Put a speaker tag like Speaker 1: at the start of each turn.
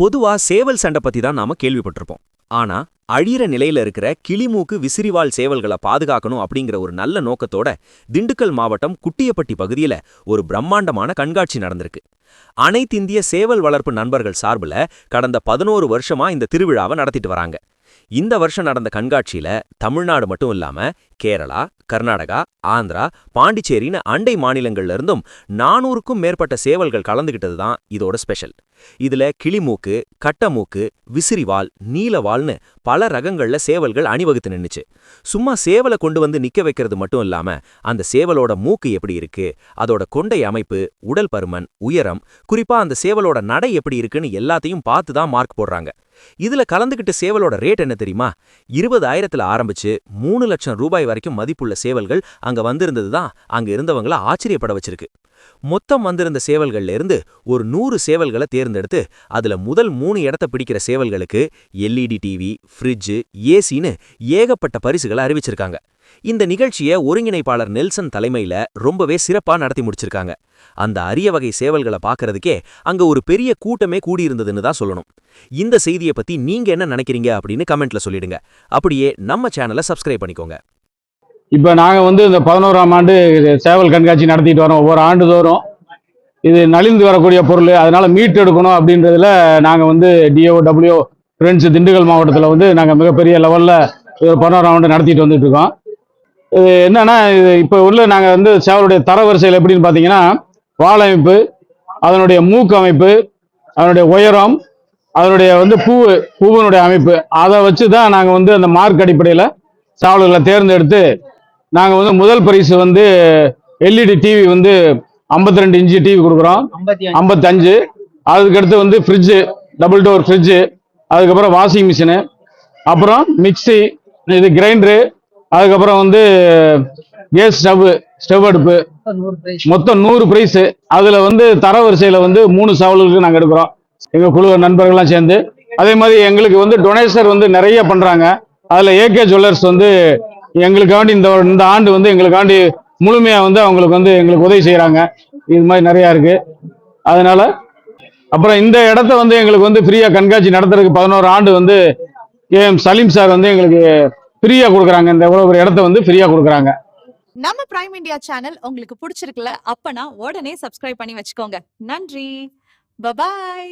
Speaker 1: பொதுவா சேவல் சண்டை பத்தி தான் நாம கேள்விப்பட்டிருப்போம். ஆனா அழியிற நிலையில இருக்கிற கிளிமூக்கு விசிறிவால் சேவல்களை பாதுகாக்கணும் அப்படிங்கிற ஒரு நல்ல நோக்கத்தோட திண்டுக்கல் மாவட்டம் குட்டியப்பட்டி பகுதியில ஒரு பிரம்மாண்டமான கண்காட்சி நடந்திருக்கு. அனைத்திந்திய சேவல் வளர்ப்பு நண்பர்கள் சார்புல கடந்த பதினோரு வருஷமா இந்த திருவிழாவை நடத்திட்டு வராங்க. இந்த வருஷம் நடந்த கண்காட்சியில தமிழ்நாடு மட்டும் இல்லாம கேரளா கர்நாடகா ஆந்திரா பாண்டிச்சேரின்னு அண்டை மாநிலங்கள்ல இருந்தும் நானூறுக்கும் மேற்பட்ட சேவல்கள் கலந்துகிட்டது தான் இதோட ஸ்பெஷல். இதுல கிளிமூக்கு கட்டமூக்கு விசிறிவால் நீலவால்னு பல ரகங்கள்ல சேவல்கள் அணிவகுத்து நின்னுச்சு. சும்மா சேவலை கொண்டு வந்து நிக்க வைக்கிறது மட்டும் இல்லாம அந்த சேவலோட மூக்கு எப்படி இருக்கு அதோட கொண்டை அமைப்பு உடல் பருமன் உயரம் குறிப்பா அந்த சேவலோட நடை எப்படி இருக்குன்னு எல்லாத்தையும் பார்த்து தான் மார்க் போடுறாங்க. இதுல கலந்துகிட்ட சேவலோட ரேட் என்ன தெரியுமா? இருபதாயிரத்துல ஆரம்பிச்சு மூணு லட்சம் ரூபாய் வரைக்கும் மதிப்புள்ள சேவல்கள் அங்க வந்திருந்தது தான் அங்க இருந்தவங்கள ஆச்சரியப்பட வச்சிருக்கு. மொத்தம் வந்திருந்த சேவல்கள்ல இருந்து ஒரு நூறு சேவல்களை தேர்ந்தெடுத்து அதுல முதல் மூணு இடத்த பிடிக்கிற சேவல்களுக்கு எல்இடி டிவி ஃப்ரிட்ஜு ஏசின்னு ஏகப்பட்ட பரிசுகளை அறிவிச்சிருக்காங்க. இந்த நிகழ்ச்சியை ஒருங்கிணைப்பாளர் நெல்சன் தலைமையில ரொம்பவே சிறப்பா நடத்தி முடிச்சிருக்காங்க. அந்த அரிய வகை சேவல்களை பார்க்கறதுக்கே அங்க ஒரு பெரிய கூட்டமே கூடியிருந்ததுன்னு தான் சொல்லணும். இந்த செய்தியை பத்தி நீங்க என்ன நினைக்கிறீங்க அப்படின்னு கமெண்ட்ல சொல்லிடுங்க. அப்படியே நம்ம சேனலை சப்ஸ்கிரைப் பண்ணிக்கோங்க.
Speaker 2: இப்போ நாங்கள் வந்து இந்த பதினோராம் ஆண்டு சேவல் கண்காட்சி நடத்திட்டு வரோம். ஒவ்வொரு ஆண்டுதோறும். இது நலிந்து வரக்கூடிய பொருள். அதனால மீட்டெடுக்கணும் அப்படின்றதுல நாங்கள் வந்து டிஓ டபிள்யூ ஃப்ரெண்ட்ஸ் திண்டுக்கல் மாவட்டத்தில் வந்து நாங்கள் மிகப்பெரிய லெவலில் ஒரு பதினோராம் ஆண்டு நடத்திட்டு வந்துட்டு இருக்கோம். இது என்னன்னா இது இப்போ உள்ள நாங்கள் வந்து சேவலுடைய தரவரிசையில் எப்படின்னு பார்த்தீங்கன்னா வால் அமைப்பு அதனுடைய மூக்கு அமைப்பு அதனுடைய உயரம் அதனுடைய வந்து பூ பூவினுடைய அமைப்பு. அதை வச்சு தான் நாங்கள் வந்து அந்த மார்க் அடிப்படையில் சேவல்களை தேர்ந்தெடுத்து நாங்கள் வந்து முதல் பரிசு வந்து எல்இடி டிவி வந்து 52 ரெண்டு இன்ச்சு டிவி கொடுக்குறோம். ஐம்பத்தஞ்சு. அதுக்கடுத்து வந்து ஃப்ரிட்ஜு டபுள் டோர் ஃப்ரிட்ஜு அதுக்கப்புறம் வாஷிங் மிஷினு அப்புறம் மிக்ஸி இது கிரைண்டரு அதுக்கப்புறம் வந்து கேஸ் ஸ்டவ் ஸ்டவ் அடுப்பு. மொத்தம் நூறு ப்ரைஸு அதில் வந்து தரவரிசையில் வந்து மூணு சவால்களுக்கு நாங்கள் எடுக்கிறோம். எங்கள் குழு நண்பர்கள்லாம் சேர்ந்து. அதே மாதிரி எங்களுக்கு வந்து டொனேஷர் வந்து நிறைய பண்ணுறாங்க அதில் ஏகே ஜுவல்லர்ஸ் வந்து எங்களுக்காண்டி இந்த இந்த ஆண்டு வந்து எங்களுக்காண்டி முழுமையாக வந்து அவங்களுக்கு வந்து எங்களுக்கு உதவி செய்கிறாங்க இது மாதிரி நிறையா இருக்குது அதனால் அப்புறம் இந்த இடத்த வந்து எங்களுக்கு வந்து ஃப்ரீயாக கண்காட்சி நடத்துறதுக்கு பதினோரு ஆண்டு வந்து ஏஎம் சலீம் சார் வந்து எங்களுக்கு ஃப்ரீயாக கொடுக்குறாங்க. இந்த இவ்வளோ ஒரு இடத்த வந்து ஃப்ரீயாக கொடுக்குறாங்க.
Speaker 3: நம்ம பிரைம் இந்தியா சேனல் உங்களுக்கு பிடிச்சிருக்குல்ல அப்பனா உடனே சப்ஸ்கிரைப் பண்ணி வச்சுக்கோங்க. நன்றி. பபாய்